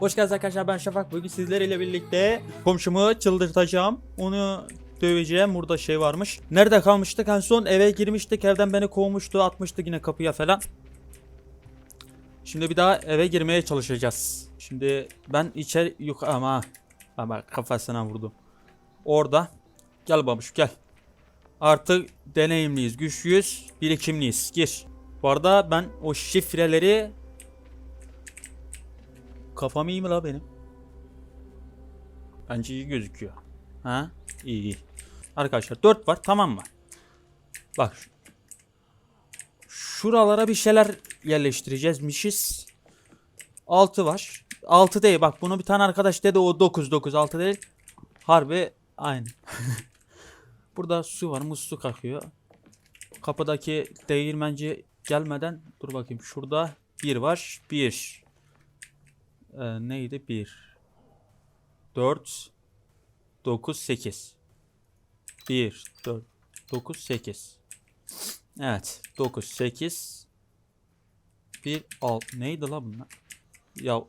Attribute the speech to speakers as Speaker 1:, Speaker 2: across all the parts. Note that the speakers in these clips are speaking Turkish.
Speaker 1: Hoş geldiniz arkadaşlar ben Şafak. Bugün sizlerle birlikte komşumu çıldırtacağım. Onu döveceğim. Burada şey varmış. Nerede kalmıştık? En son eve girmiştik. Evden beni kovmuştu. Atmıştı yine kapıya falan. Şimdi bir daha eve girmeye çalışacağız. Şimdi ben içeri yok ama ama kafasına vurdum. Orada. Gel babuş gel. Artık deneyimliyiz, güçlüyüz, birikimliyiz. Gir. Bu arada ben o şifreleri Kafam iyi mi la benim? Bence iyi gözüküyor. Ha? İyi iyi. Arkadaşlar 4 var tamam mı? Bak. şu- Şuralara bir şeyler yerleştireceğizmişiz. 6 var. 6 değil bak bunu bir tane arkadaş dedi o 9 9 6 değil. Harbi aynı. Burada su var musluk akıyor. Kapıdaki değirmenci gelmeden dur bakayım şurada 1 var. 1 ee, neydi? 1 4 9 8 1 4 9 8 Evet 9 8 1 6 neydi la bunlar? Ya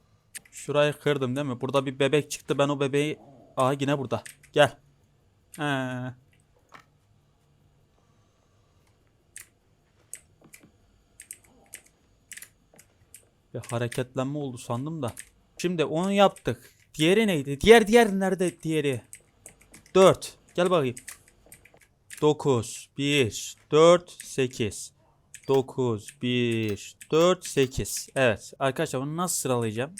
Speaker 1: şurayı kırdım değil mi? Burada bir bebek çıktı. Ben o bebeği Aa yine burada. Gel. He. Bir hareketlenme oldu sandım da. Şimdi onu yaptık. Diğeri neydi? Diğer diğer nerede diğeri? 4. Gel bakayım. 9 1 4 8 9 1 4 8 Evet arkadaşlar bunu nasıl sıralayacağım?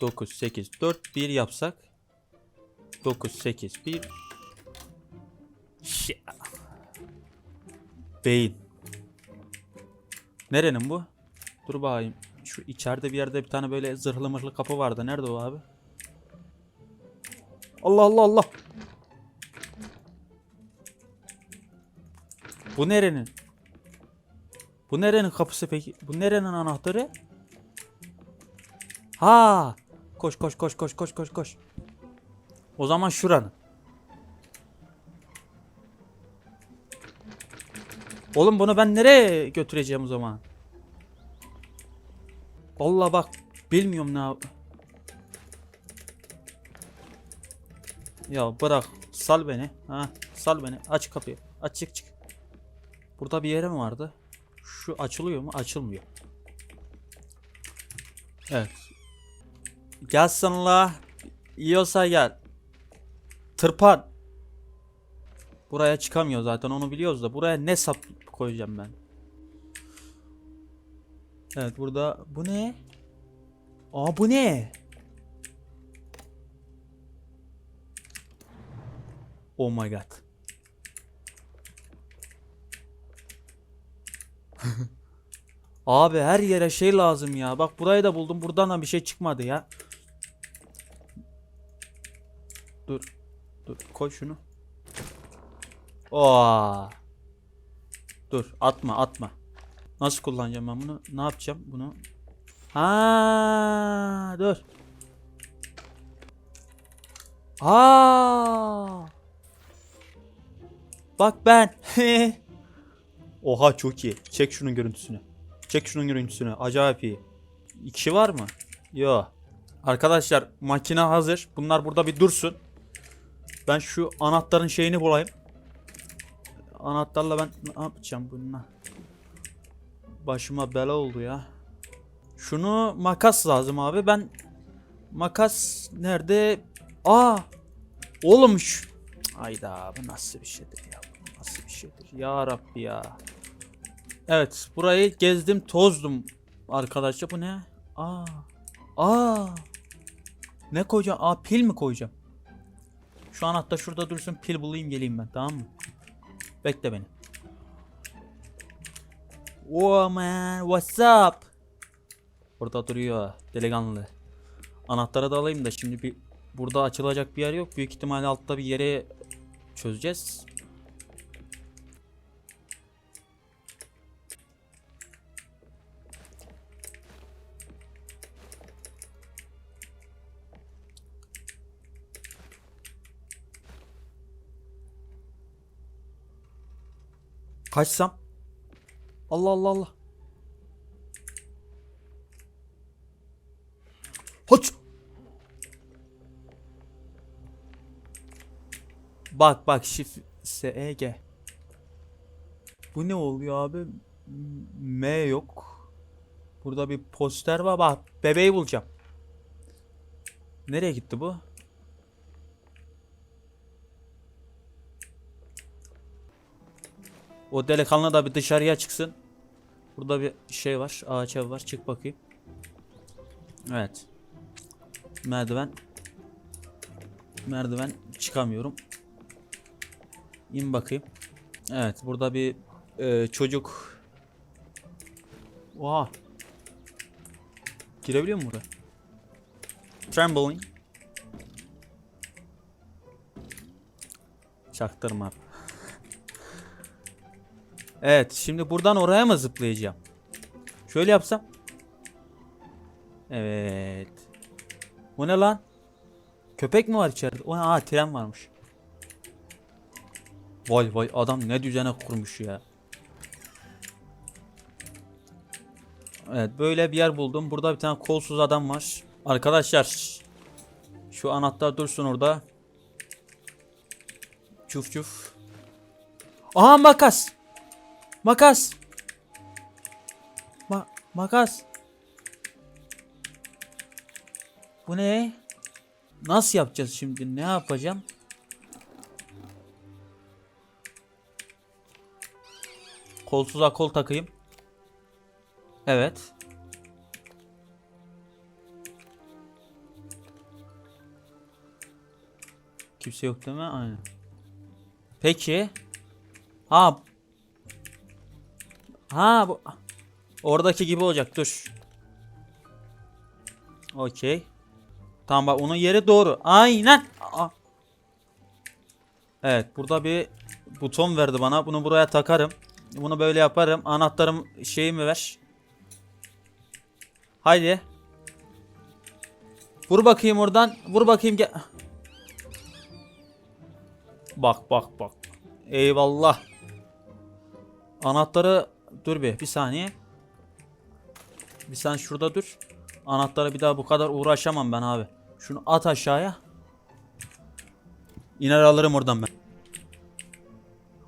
Speaker 1: 9 8 4 1 yapsak 9 8 1 Şi- Beyin Nerenin bu? Dur bakayım. Şu içeride bir yerde bir tane böyle zırhlı mırhlı kapı vardı. Nerede o abi? Allah Allah Allah. Bu nerenin? Bu nerenin kapısı peki? Bu nerenin anahtarı? Ha! Koş koş koş koş koş koş koş. O zaman şuranın. Oğlum bunu ben nereye götüreceğim o zaman? Vallahi bak bilmiyorum ne yap- Ya bırak sal beni. Ha sal beni. Aç kapıyı. Aç çık çık. Burada bir yere mi vardı? Şu açılıyor mu? Açılmıyor. Evet. Gel sana la. Yiyorsa gel. Tırpan. Buraya çıkamıyor zaten onu biliyoruz da. Buraya ne sap koyacağım ben? Evet burada bu ne? Aa bu ne? Oh my god. Abi her yere şey lazım ya. Bak burayı da buldum. Buradan da bir şey çıkmadı ya. Dur. Dur koy şunu. Oo. Dur atma atma. Nasıl kullanacağım ben bunu? Ne yapacağım bunu? Ha, dur. Aa! Bak ben. Oha çok iyi. Çek şunun görüntüsünü. Çek şunun görüntüsünü. Acayip iyi. İki var mı? Yo. Arkadaşlar makine hazır. Bunlar burada bir dursun. Ben şu anahtarın şeyini bulayım. Anahtarla ben ne yapacağım bununla? Başıma bela oldu ya. Şunu makas lazım abi. Ben makas nerede? Aa! Oğlum şu... Ayda bu nasıl bir şeydir ya? Bu nasıl bir şeydir? Ya Rabbi ya. Evet burayı gezdim tozdum arkadaşlar. Bu ne? Aa. Aa. Ne koyacağım? Aa pil mi koyacağım? Şu anahtar şurada dursun pil bulayım geleyim ben tamam mı? Bekle beni. Oh man, what's up? Burada duruyor delikanlı. Anahtarı da alayım da şimdi bir burada açılacak bir yer yok. Büyük ihtimalle altta bir yere çözeceğiz. Kaçsam? Allah Allah Allah. Haç. Bak bak şif SEG. Bu ne oluyor abi? M yok. Burada bir poster var. Bak bebeği bulacağım. Nereye gitti bu? O delikanlı da bir dışarıya çıksın. Burada bir şey var. Ağaç ev var. Çık bakayım. Evet. Merdiven. Merdiven çıkamıyorum. İn bakayım. Evet burada bir e, çocuk. Oha. Girebiliyor mu buraya? Trampoline. Çaktırma. Evet şimdi buradan oraya mı zıplayacağım? Şöyle yapsam. Evet. Bu ne lan? Köpek mi var içeride? O ne? Aa tren varmış. Vay vay adam ne düzene kurmuş ya. Evet böyle bir yer buldum. Burada bir tane kolsuz adam var. Arkadaşlar şu anahtar dursun orada. Çuf çuf. Aha makas. Makas. Ma makas. Bu ne? Nasıl yapacağız şimdi? Ne yapacağım? Kolsuza kol takayım. Evet. Kimse yok değil mi? Aynen. Peki. Ha. Ha bu. Oradaki gibi olacak. Dur. Okey. Tamam bak onun yeri doğru. Aynen. Aa. Evet burada bir buton verdi bana. Bunu buraya takarım. Bunu böyle yaparım. Anahtarım şeyimi ver. Haydi. Vur bakayım oradan. Vur bakayım gel. Bak bak bak. Eyvallah. Anahtarı dur bir bir saniye. Bir sen şurada dur. Anahtarı bir daha bu kadar uğraşamam ben abi. Şunu at aşağıya. İner alırım oradan ben.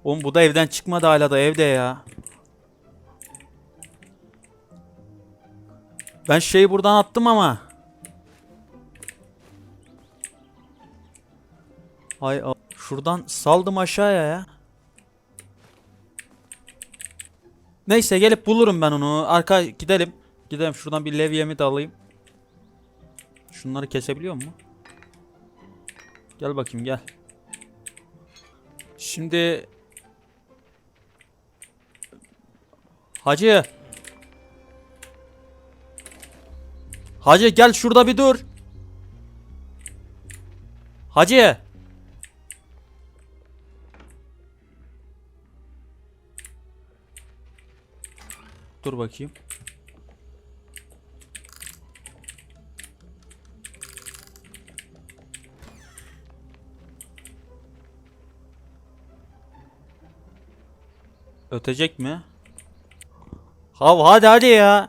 Speaker 1: Oğlum bu da evden çıkmadı hala da evde ya. Ben şeyi buradan attım ama. Hay a- şuradan saldım aşağıya ya. Neyse gelip bulurum ben onu. Arka gidelim. Gidelim şuradan bir levyemi de alayım. Şunları kesebiliyor mu? Gel bakayım gel. Şimdi Hacı. Hacı gel şurada bir dur. Hacı. Dur bakayım. Ötecek mi? Hav hadi hadi ya.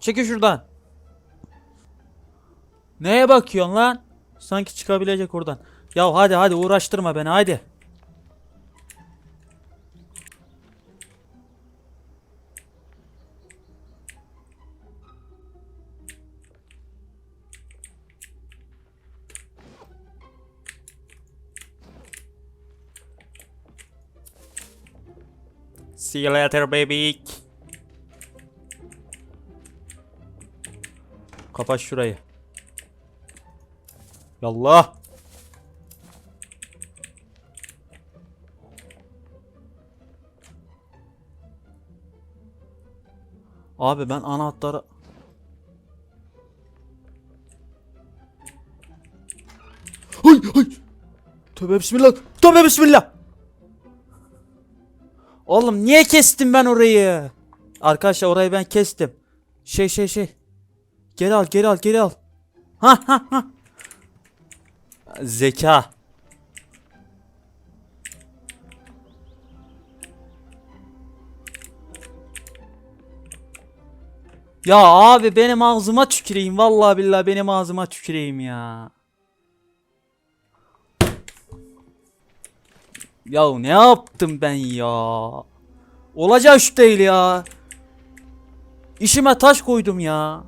Speaker 1: Çekil şuradan. Neye bakıyorsun lan? Sanki çıkabilecek oradan. Ya hadi hadi uğraştırma beni hadi. See you later baby. Kapat şurayı. Yallah. Abi ben anahtarı Hay hay. Tövbe bismillah. Tövbe bismillah. Oğlum niye kestim ben orayı? Arkadaşlar orayı ben kestim. Şey şey şey. Geri al geri al geri al. Ha ha ha. Zeka. Ya abi benim ağzıma tüküreyim. Vallahi billahi benim ağzıma tüküreyim ya. Ya ne yaptım ben ya? Olacak şu değil ya. İşime taş koydum ya.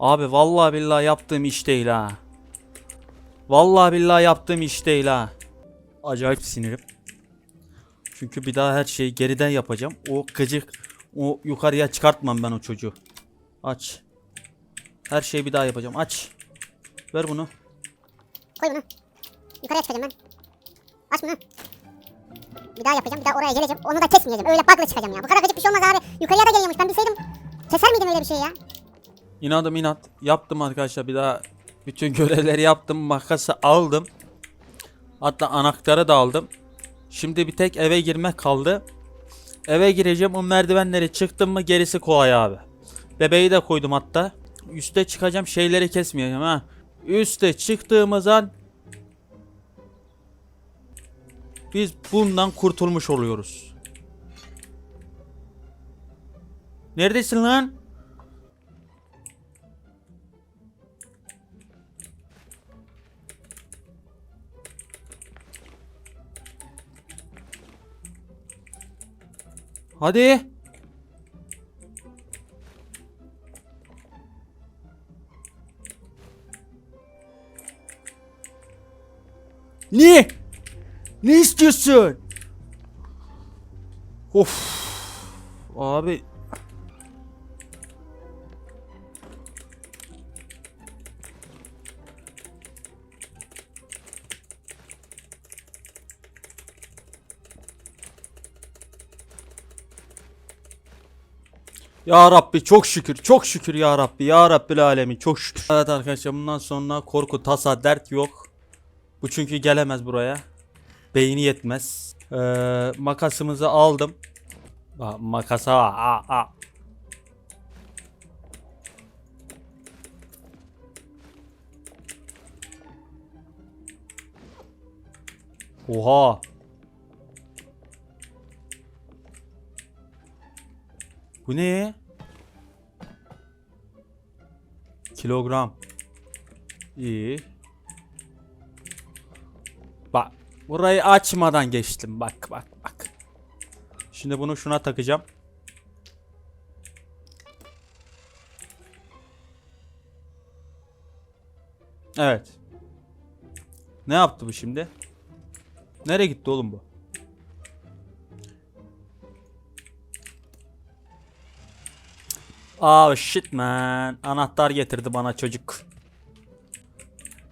Speaker 1: Abi vallahi billahi yaptığım iş değil ha. Vallahi billahi yaptığım iş değil ha. Acayip sinirim. Çünkü bir daha her şeyi geriden yapacağım. O gıcık, o yukarıya çıkartmam ben o çocuğu. Aç. Her şeyi bir daha yapacağım. Aç. Ver bunu.
Speaker 2: Koy bunu. Yukarıya çıkacağım ben. Aç bunu. Bir daha yapacağım. Bir daha oraya geleceğim. Onu da kesmeyeceğim. Öyle bug'la çıkacağım ya. Bu kadar gıcık bir şey olmaz abi. Yukarıya da geliyormuş. Ben bilseydim. Keser miydim öyle bir şey ya?
Speaker 1: İnadım inat. Yaptım arkadaşlar bir daha. Bütün görevleri yaptım. Makası aldım. Hatta anahtarı da aldım. Şimdi bir tek eve girmek kaldı. Eve gireceğim. O merdivenleri çıktım mı gerisi kolay abi. Bebeği de koydum hatta. Üste çıkacağım şeyleri kesmeyeceğim ha. Üste çıktığımız an biz bundan kurtulmuş oluyoruz. Neredesin lan? Hadi. Ne? Ne istiyorsun? Of. Abi. Ya Rabbi çok şükür çok şükür ya Rabbi ya Rabbil alemin çok şükür. Evet arkadaşlar bundan sonra korku tasa dert yok. Bu çünkü gelemez buraya. Beyni yetmez. Ee, makasımızı aldım. Aa, makasa aa, aa. Oha. Bu ne? Kilogram. İyi. Burayı açmadan geçtim. Bak bak bak. Şimdi bunu şuna takacağım. Evet. Ne yaptı bu şimdi? Nereye gitti oğlum bu? Oh shit man. Anahtar getirdi bana çocuk.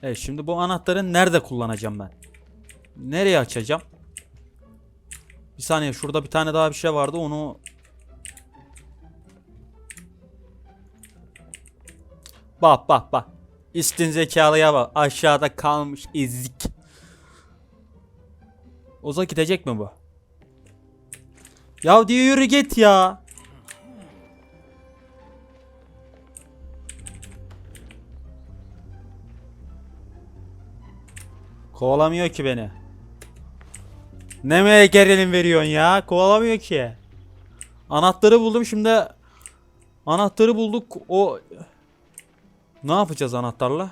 Speaker 1: Evet şimdi bu anahtarı nerede kullanacağım ben? Nereye açacağım? Bir saniye şurada bir tane daha bir şey vardı onu Bak bak bak. Üstün zekalıya bak. Aşağıda kalmış ezik. Oza gidecek mi bu? Ya diyor yürü git ya. Kovalamıyor ki beni. Nemeye gerilim veriyorsun ya? Kovalamıyor ki. Anahtarı buldum şimdi. Anahtarı bulduk. O ne yapacağız anahtarla?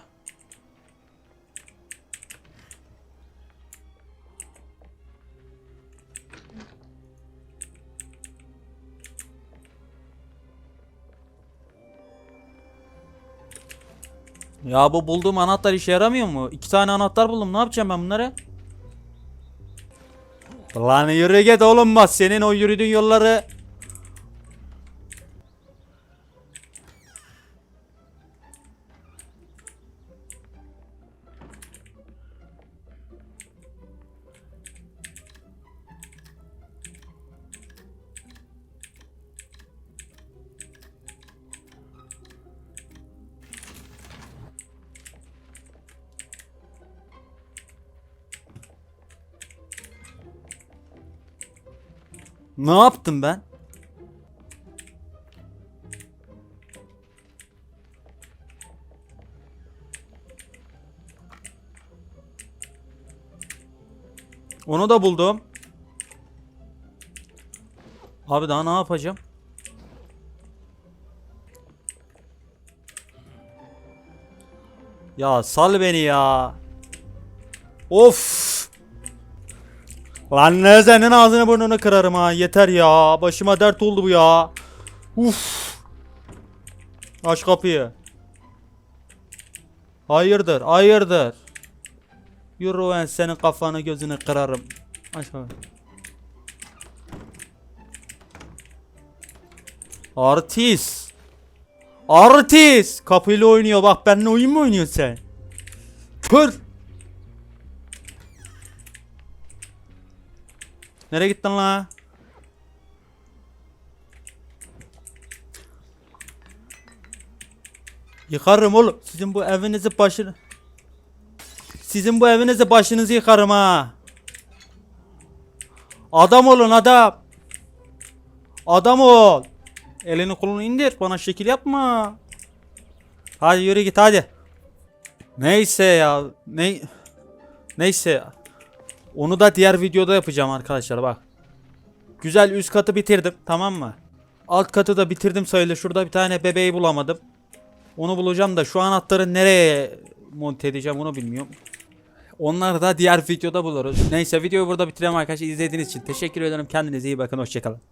Speaker 1: Ya bu bulduğum anahtar işe yaramıyor mu? İki tane anahtar buldum. Ne yapacağım ben bunları? Lan yürü git oğlum bak senin o yürüdüğün yolları. Ne yaptım ben? Onu da buldum. Abi daha ne yapacağım? Ya sal beni ya. Of. Lan ne senin ağzını burnunu kırarım ha. Yeter ya. Başıma dert oldu bu ya. Uf. Aç kapıyı. Hayırdır, hayırdır. Yürü ben senin kafanı gözünü kırarım. Aç kapıyı. Artist. Artist. Kapıyla oynuyor bak benimle oyun mu oynuyorsun sen? Kır. Nereye gittin la? Yıkarım oğlum. Sizin bu evinizi başını... Sizin bu evinizi başınızı yıkarım ha. Adam olun adam. Adam ol. Elini kolunu indir. Bana şekil yapma. Hadi yürü git hadi. Neyse ya. Ne Neyse. Onu da diğer videoda yapacağım arkadaşlar bak. Güzel üst katı bitirdim tamam mı? Alt katı da bitirdim sayılır. Şurada bir tane bebeği bulamadım. Onu bulacağım da şu anahtarı nereye monte edeceğim onu bilmiyorum. Onları da diğer videoda buluruz. Neyse videoyu burada bitirelim arkadaşlar. İzlediğiniz için teşekkür ederim. Kendinize iyi bakın. Hoşçakalın.